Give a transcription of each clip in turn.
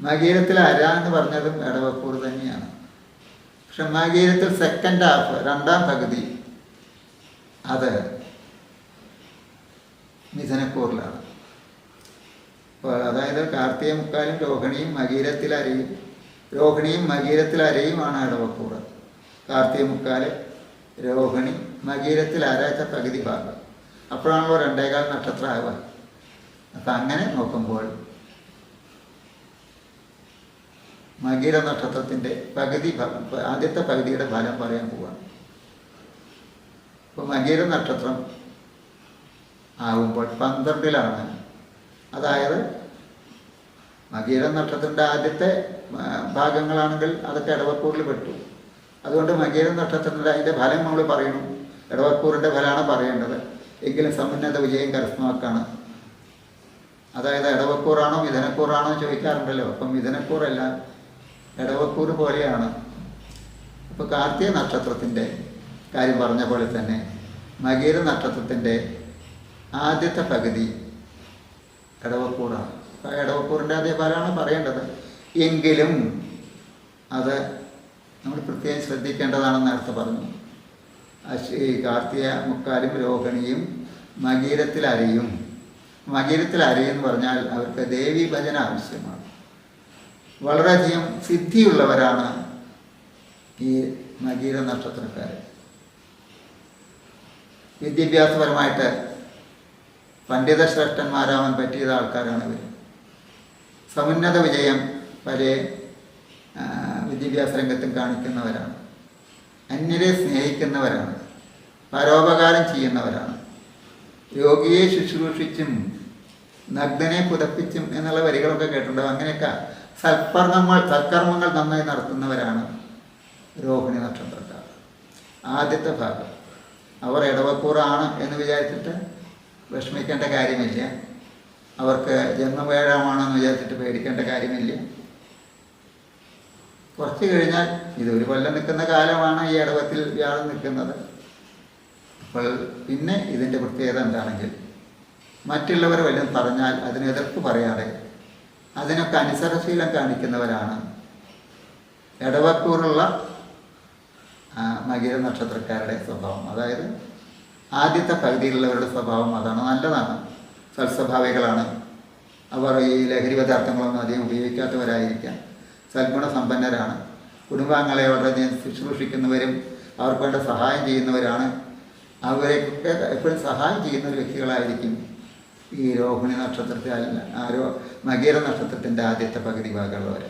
മകീരത്തിൽ അര എന്ന് പറഞ്ഞതും എടവപ്പൂർ തന്നെയാണ്. പക്ഷെ മകീരത്തിൽ സെക്കൻഡ് ഹാഫ് രണ്ടാം പകുതി അത് മിഥനക്കൂറിലാണ്. അപ്പോൾ അതായത് കാർത്തിക മുക്കാലും രോഹിണിയും മകീരത്തിൽ അരയും രോഹിണിയും മകീരത്തിൽ അരയുമാണ് ഇടവക്കൂറ് കാർത്തിക മുക്കാൽ രോഹിണി മകീരത്തിൽ അരച്ച പകുതി ഭാഗം. അപ്പോഴാണല്ലോ രണ്ടേകാൽ നക്ഷത്രം ആവുക അപ്പം അങ്ങനെ നോക്കുമ്പോൾ മകീര നക്ഷത്രത്തിന്റെ പകുതി ആദ്യത്തെ പകുതിയുടെ ഫലം പറയാൻ പോവാണ് ഇപ്പോൾ മകീര നക്ഷത്രം ആകുമ്പോൾ പന്ത്രണ്ടിലാണ്. അതായത് മകീര നക്ഷത്രത്തിന്റെ ആദ്യത്തെ ഭാഗങ്ങളാണെങ്കിൽ അതൊക്കെ ഇടവക്കൂറിൽ പെട്ടു. അതുകൊണ്ട് മകീര നക്ഷത്രത്തിന്റെ അതിന്റെ ഫലം നമ്മൾ പറയണം. ഇടവക്കൂറിന്റെ ഫലമാണ് പറയേണ്ടത്. എങ്കിലും സമുന്നത വിജയം കരസ്ഥമാക്കാണ്. അതായത് ഇടവക്കൂറാണോ മിഥനക്കൂറാണോ ചോദിക്കാറുണ്ടല്ലോ. അപ്പം മിഥനക്കൂറല്ല ഇടവക്കൂർ പോലെയാണ്. ഇപ്പോൾ കാർത്തിക നക്ഷത്രത്തിന്റെ കാര്യം പറഞ്ഞ പോലെ തന്നെ മകീര നക്ഷത്രത്തിന്റെ ആദ്യത്തെ പകുതി ഇടവക്കൂറാണ് അപ്പോൾ ഇടവക്കൂറിന്റെ അതേ ഫലമാണ് പറയേണ്ടത്. എങ്കിലും അത് നമ്മൾ പ്രത്യേകം ശ്രദ്ധിക്കേണ്ടതാണെന്ന് നേരത്തെ പറഞ്ഞു. ഈ കാർത്തിക മുക്കാലും രോഹിണിയും മകീരത്തിൽ അരയും പറഞ്ഞാൽ അവർക്ക് ദേവി ഭജന ആവശ്യമാണ്. വളരെയധികം സിദ്ധിയുള്ളവരാണ് ഈ മകീര നക്ഷത്രക്കാർ വിദ്യാഭ്യാസപരമായിട്ട് പണ്ഡിത ശ്രേഷ്ഠന്മാരാവാൻ പറ്റിയത് ആൾക്കാരാണ് ഇവർ സമുന്നത വിജയം പല വിദ്യാഭ്യാസ രംഗത്തും കാണിക്കുന്നവരാണ്. അന്യരെ സ്നേഹിക്കുന്നവരാണ്. പരോപകാരം ചെയ്യുന്നവരാണ്. രോഗിയെ ശുശ്രൂഷിച്ചും നഗ്നനെ പുതപ്പിച്ചും എന്നുള്ള വരികളൊക്കെ കേട്ടിട്ടുണ്ടാവും. അങ്ങനെയൊക്കെ സൽക്കർമ്മങ്ങൾ സൽക്കർമ്മങ്ങൾ നന്നായി നടത്തുന്നവരാണ് രോഹിണി നക്ഷത്രക്കാർ. ആദ്യത്തെ ഭാഗം. അവർ ഇടവക്കൂറാണ് എന്ന് വിചാരിച്ചിട്ട് വിഷമിക്കേണ്ട കാര്യമില്ല. അവർക്ക് ജന്മവേഴമാണെന്ന് വിചാരിച്ചിട്ട് പേടിക്കേണ്ട കാര്യമില്ല. കുറച്ച് കഴിഞ്ഞാൽ ഇതൊരു കൊല്ലം നിൽക്കുന്ന കാലമാണ് ഈ ഇടവത്തിൽ വ്യാഴം നിൽക്കുന്നത്. അപ്പോൾ പിന്നെ ഇതിന്റെ പ്രത്യേകത എന്താണെങ്കിൽ മറ്റുള്ളവർ വല്ലതും പറഞ്ഞാൽ അതിന് എതിർപ്പ് പറയാതെ അതിനൊക്കെ അനുസരശീലം കാണിക്കുന്നവരാണ്. ഇടവക്കൂറുള്ള മകീര നക്ഷത്രക്കാരുടെ സ്വഭാവം. അതായത് ആദ്യത്തെ പകുതിയിലുള്ളവരുടെ സ്വഭാവം അതാണ്. നല്ലതാണ്. സൽസ്വഭാവികളാണ്. അവർ ഈ ലഹരി പദാർത്ഥങ്ങളൊന്നും അധികം ഉപയോഗിക്കാത്തവരായിരിക്കാം. സൽഗുണസമ്പന്നരാണ്. കുടുംബാംഗങ്ങളെ വളരെയധികം ശുശ്രൂഷിക്കുന്നവരും അവർക്ക് വേണ്ട സഹായം ചെയ്യുന്നവരാണ്. അവരെയൊക്കെ എപ്പോഴും സഹായം ചെയ്യുന്ന വ്യക്തികളായിരിക്കും ഈ രോഹിണി നക്ഷത്രത്തിൽ അല്ല ആ രോ മകീര നക്ഷത്രത്തിന്റെ ആദ്യത്തെ പകുതി ഭാഗമുള്ളവർ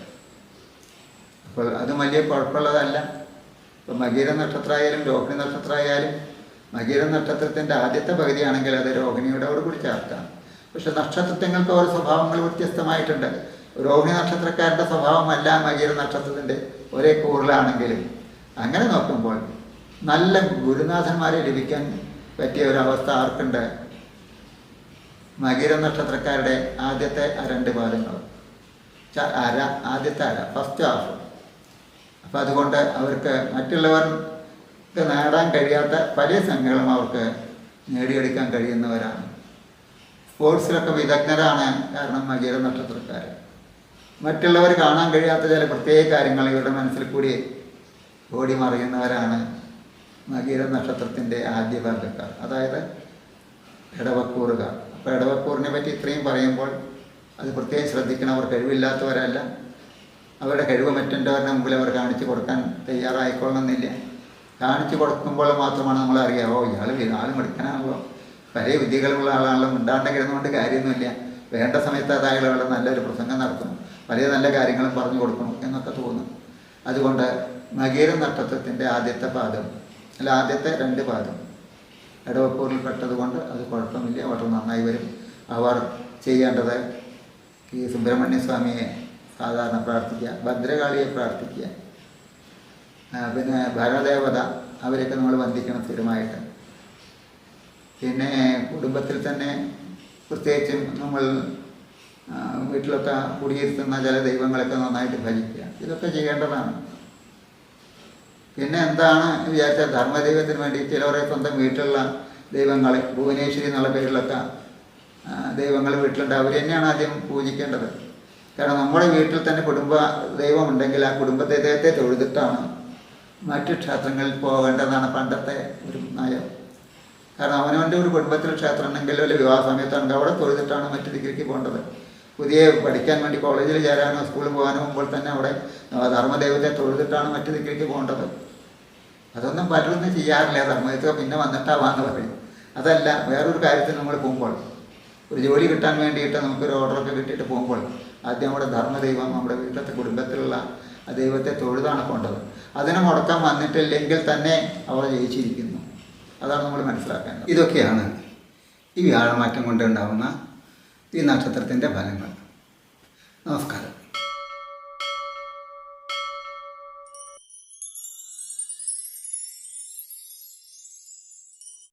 അപ്പോൾ അത് വലിയ കുഴപ്പമുള്ളതല്ല. ഇപ്പോൾ മകീര നക്ഷത്രമായാലും രോഹിണി നക്ഷത്രമായാലും മകീര നക്ഷത്രത്തിന്റെ ആദ്യത്തെ പകുതിയാണെങ്കിൽ അത് രോഹിണിയോടോട് കൂടി ചേർത്താണ്. പക്ഷെ നക്ഷത്രങ്ങൾക്ക് ഓരോ സ്വഭാവങ്ങൾ വ്യത്യസ്തമായിട്ടുണ്ട്. രോഹിണി നക്ഷത്രക്കാരുടെ സ്വഭാവമല്ല മകീര നക്ഷത്രത്തിന്റെ ഒരേ കൂറിലാണെങ്കിലും അങ്ങനെ നോക്കുമ്പോൾ നല്ല ഗുരുനാഥന്മാരെ ലഭിക്കാൻ പറ്റിയ ഒരവസ്ഥ ആർക്കുണ്ട്? മകീര നക്ഷത്രക്കാരുടെ ആദ്യത്തെ രണ്ട് പാദങ്ങൾ ച- അര ആദ്യത്തെ അര ഫസ്റ്റ് ഹാഫ് അപ്പം അതുകൊണ്ട് അവർക്ക് മറ്റുള്ളവർക്ക് നേടാൻ കഴിയാത്ത പല സംഖ്യകളും അവർക്ക് നേടിയെടുക്കാൻ കഴിയുന്നവരാണ്. സ്പോർട്സിലൊക്കെ വിദഗ്ധരാണ് കാരണം മകര നക്ഷത്രക്കാർ മറ്റുള്ളവർ കാണാൻ കഴിയാത്ത ചില പ്രത്യേക കാര്യങ്ങൾ ഇവരുടെ മനസ്സിൽ കൂടി ഓടി മറിയുന്നവരാണ് മകീര നക്ഷത്രത്തിന്റെ ആദ്യ ഭാഗക്കാർ അതായത് ഇടവക്കൂറുകാർ അപ്പോൾ ഇടവക്കൂറിനെ പറ്റി ഇത്രയും പറയുമ്പോൾ അത് പ്രത്യേകം ശ്രദ്ധിക്കണം. അവർ കഴിവില്ലാത്തവരല്ല. അവരുടെ കഴിവ് മറ്റുള്ളവരുടെ മുമ്പിൽ അവർ കാണിച്ചു കൊടുക്കാൻ തയ്യാറായിക്കൊള്ളണമെന്നില്ല കാണിച്ചു കൊടുക്കുമ്പോൾ മാത്രമാണ് നമ്മൾ അറിയാവോ ഇയാൾ ആൾ മിടുക്കനാണല്ലോ. പല വിദ്യകളുള്ള ആളാണല്ലോ. മിണ്ടാണ്ടിരുന്നുകൊണ്ട് കാര്യമൊന്നുമില്ല. വേണ്ട സമയത്ത് അതായത് നല്ലൊരു പ്രസംഗം നടത്തും പല നല്ല കാര്യങ്ങളും പറഞ്ഞു കൊടുക്കണം എന്നൊക്കെ തോന്നും അതുകൊണ്ട് നഗീര നക്ഷത്രത്തിന്റെ ആദ്യത്തെ പാദം അല്ല ആദ്യത്തെ രണ്ട് പാദം. ഇടവപ്പൂരിൽ പെട്ടതുകൊണ്ട് അത് കുഴപ്പമില്ല. വളരെ നന്നായി വരും. അവർ ചെയ്യേണ്ടത് ഈ സുബ്രഹ്മണ്യസ്വാമിയെ സാധാരണ പ്രാർത്ഥിക്കുക ഭദ്രകാളിയെ പ്രാർത്ഥിക്കുക. പിന്നെ ഭരദേവത അവരെയൊക്കെ നമ്മൾ വന്ദിക്കണം സ്ഥിരമായിട്ട്. പിന്നെ കുടുംബത്തിൽ തന്നെ പ്രത്യേകിച്ചും നമ്മൾ വീട്ടിലൊക്കെ കുടിയിരുത്തുന്ന ചില ദൈവങ്ങളൊക്കെ നന്നായിട്ട് ഭജിക്കുക. ഇതൊക്കെ ചെയ്യേണ്ടതാണ്. പിന്നെ എന്താണ് വിചാരിച്ചാൽ ധർമ്മദൈവത്തിന് വേണ്ടി ചിലവരെ സ്വന്തം വീട്ടിലുള്ള ദൈവങ്ങൾ ഭുവനേശ്വരി എന്നുള്ള പേരിലൊക്കെ ദൈവങ്ങൾ വീട്ടിലുണ്ട്. അവർ തന്നെയാണ് ആദ്യം പൂജിക്കേണ്ടത്. കാരണം നമ്മുടെ വീട്ടിൽ തന്നെ കുടുംബ ദൈവമുണ്ടെങ്കിൽ ആ കുടുംബത്തെ ദൈവത്തെ തൊഴുതിട്ടാണ് മറ്റ് ക്ഷേത്രങ്ങളിൽ പോകേണ്ടതാണ് പണ്ടത്തെ ഒരു നയം. കാരണം അവനവന്റെ ഒരു കുടുംബത്തിൽ ക്ഷേത്രം ഉണ്ടെങ്കിൽ ഒരു വിവാഹ സമയത്താണെങ്കിൽ അവിടെ തൊഴുതിട്ടാണ് മറ്റു ഡിഗ്രിക്ക് പോകേണ്ടത്. പുതിയ പഠിക്കാൻ വേണ്ടി കോളേജിൽ ചേരാനോ സ്കൂളിൽ പോകാനോ മുമ്പോൾ തന്നെ അവിടെ ധർമ്മദൈവത്തെ തൊഴുതിട്ടാണ് മറ്റു ദിക്കിലേക്ക് പോകേണ്ടത്. അതൊന്നും പലരൊന്നും ചെയ്യാറില്ല. ധർമ്മദൈവത്തെ പിന്നെ വന്നിട്ടാവാന്ന് പറയും. അതല്ല വേറൊരു കാര്യത്തിൽ നമ്മൾ പോകുമ്പോൾ ഒരു ജോലി കിട്ടാൻ വേണ്ടിയിട്ട് നമുക്കൊരു ഓർഡറൊക്കെ കിട്ടിയിട്ട് പോകുമ്പോൾ ആദ്യം നമ്മുടെ ധർമ്മദൈവം നമ്മുടെ വീട്ടിലത്തെ കുടുംബത്തിലുള്ള ദൈവത്തെ തൊഴുതാണ് പോകേണ്ടത്. അതിനെ മുടക്കാൻ വന്നിട്ടില്ലെങ്കിൽ തന്നെ അവർ ജയിച്ചിരിക്കുന്നു. അതാണ് നമ്മൾ മനസ്സിലാക്കേണ്ടത്. ഇതൊക്കെയാണ് ഈ വ്യാഴമാറ്റം കൊണ്ടുണ്ടാവുന്ന ഈ നക്ഷത്രത്തിന്റെ ഫലങ്ങൾ. നമസ്കാരം.